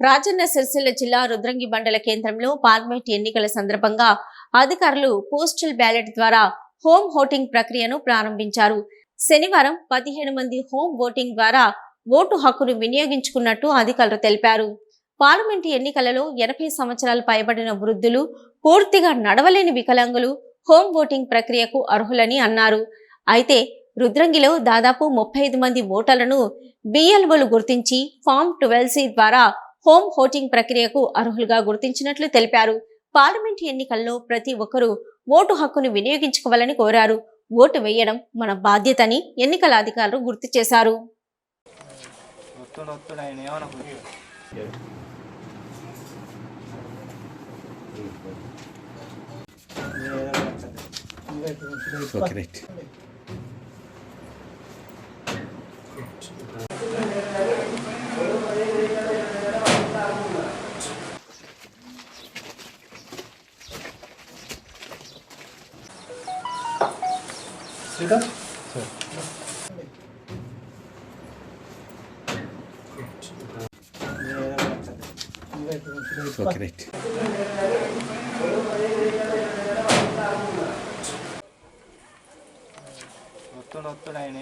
రాజన్న సిరిసిల్ల జిల్లా రుద్రంగి మండల కేంద్రంలో పార్లమెంట్ ఎన్నికల సందర్భంగా అధికారులు పోస్టల్ బ్యాలెట్ ద్వారా హోమ్ ఓటింగ్ ప్రక్రియను ప్రారంభించారు. శనివారం పదిహేను మంది హోమ్ ఓటింగ్ ద్వారా ఓటు హక్కును వినియోగించుకున్నట్టు అధికారులు తెలిపారు. పార్లమెంట్ ఎన్నికలలో ఎనభై సంవత్సరాలు పైబడిన వృద్ధులు పూర్తిగా నడవలేని వికలాంగులు హోమ్ ఓటింగ్ ప్రక్రియకు అర్హులని అన్నారు. అయితే రుద్రంగిలో దాదాపు ముప్పై ఐదు మంది ఓటర్లను బిఎల్ఓలు గుర్తించి ఫామ్ ట్వెల్వ్ సి ద్వారా హోమ్ ఓటింగ్ ప్రక్రియకు అర్హులుగా గుర్తించినట్లు తెలిపారు. పార్లమెంట్ ఎన్నికల్లో ప్రతి ఒక్కరూ ఓటు హక్కును వినియోగించుకోవాలని కోరారు. ఓటు వేయడం మన బాధ్యతని ఎన్నికల అధికారులు గుర్తు చేశారు. వస్తుడు వస్తుడు ఆయన ఏమన్నా ఓకే రైట్ ఓకే రైట్ ఆయన